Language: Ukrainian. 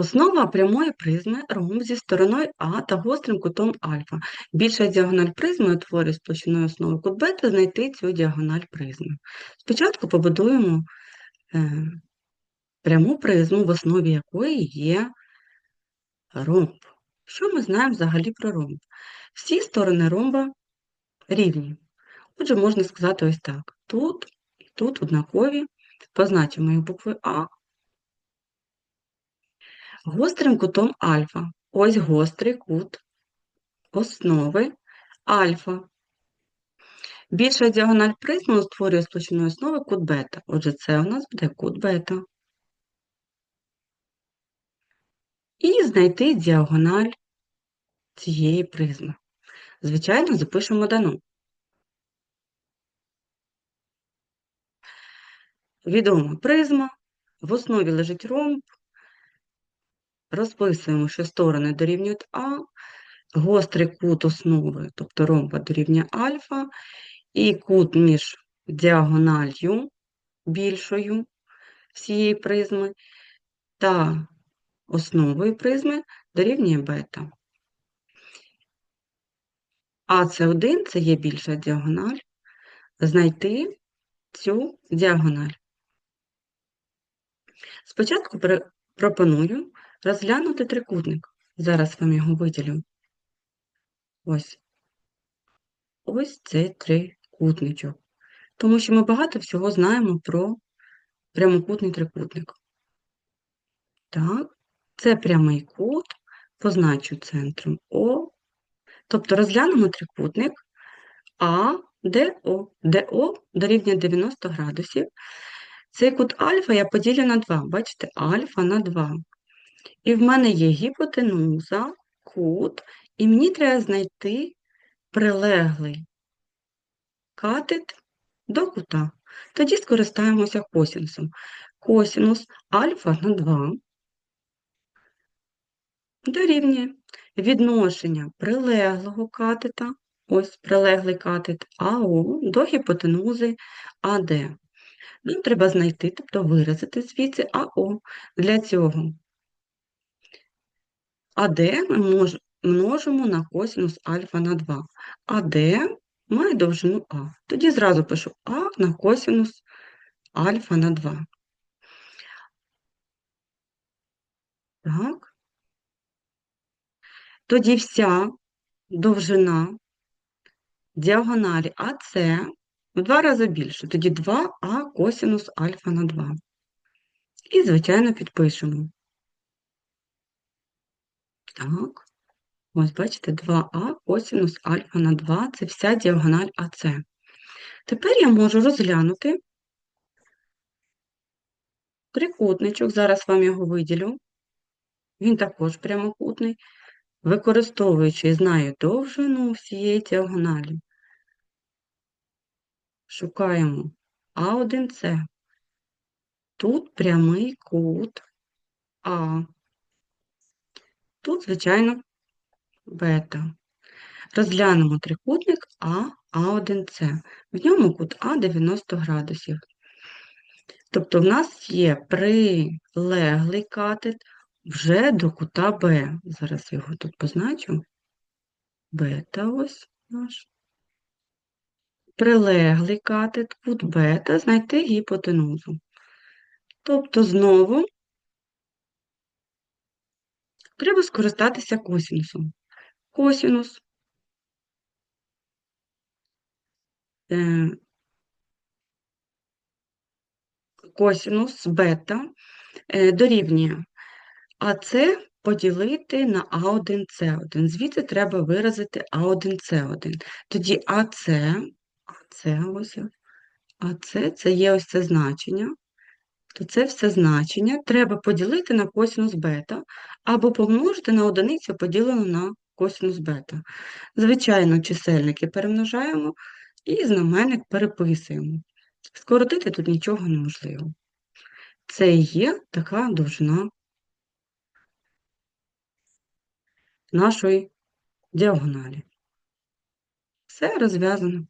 Основа прямої призми ромб зі стороною А та гострим кутом альфа. Більша діагональ призми утворює з площиною основи кут бета знайти цю діагональ призми. Спочатку побудуємо е, пряму призму, в основі якої є ромб. Що ми знаємо взагалі про ромб? Всі сторони ромба рівні. Отже, можна сказати ось так. Тут і тут однакові, позначимо їх буквою А, Гострим кутом альфа. Ось гострий кут основи альфа. Більша діагональ призму створює з основи кут бета. Отже, це у нас буде кут бета. І знайти діагональ цієї призми. Звичайно, запишемо дану. Відома призма, в основі лежить ромб, розписуємо, що сторони дорівнюють А, гострий кут основи, тобто ромба дорівнює альфа, і кут між діагональю більшою всієї призми та основою призми дорівнює бета. А це 1 це є більша діагональ, знайти цю діагональ. Спочатку пропоную розглянути трикутник. Зараз вам його виділю. Ось ось цей трикутничок. Тому що ми багато всього знаємо про прямокутний трикутник. Так, це прямий кут, позначу центром О. Тобто розглянемо трикутник А, ДО. ДО дорівнює 90 градусів. Цей кут альфа я поділю на 2. Бачите, альфа на 2. І в мене є гіпотенуза, кут, і мені треба знайти прилеглий катет до кута. Тоді скористаємося косінусом. Косінус альфа на 2 дорівнює відношення прилеглого катета, ось прилеглий катет АО до гіпотенузи АД. Нам треба знайти, тобто виразити звідси АО. Для цього АД ми множимо на косинус альфа на 2. АД має довжину А. Тоді зразу пишу А на косинус альфа на 2. Так. Тоді вся довжина діагоналі АС в два рази більше. Тоді 2а косинус альфа на 2. І, звичайно, підпишемо. Так. Ось, бачите, 2а косинус альфа на 2 це вся діагональ АС. Тепер я можу розглянути трикутничок, зараз вам його виділю. Він також прямокутний, використовуючи, знаю довжину всієї діагоналі. Шукаємо А1С. Тут прямий кут А. Тут, звичайно, бета. Розглянемо трикутник А, А1С. В ньому кут А 90 градусів. Тобто в нас є прилеглий катет вже до кута Б. Зараз його тут позначу. Бета ось наш. Прилеглий катет, кут бета, знайти гіпотенузу. Тобто знову треба скористатися косінусом. Косінус е, косінус бета е, дорівнює АС поділити на А1С1. Звідси треба виразити А1С1. Тоді АС, АС ось, АС це є ось це значення то це все значення треба поділити на косинус бета, або помножити на одиницю поділену на косинус бета. Звичайно, чисельники перемножаємо і знаменник переписуємо. Скоротити тут нічого неможливо. Це і є така довжина нашої діагоналі. Все розв'язано.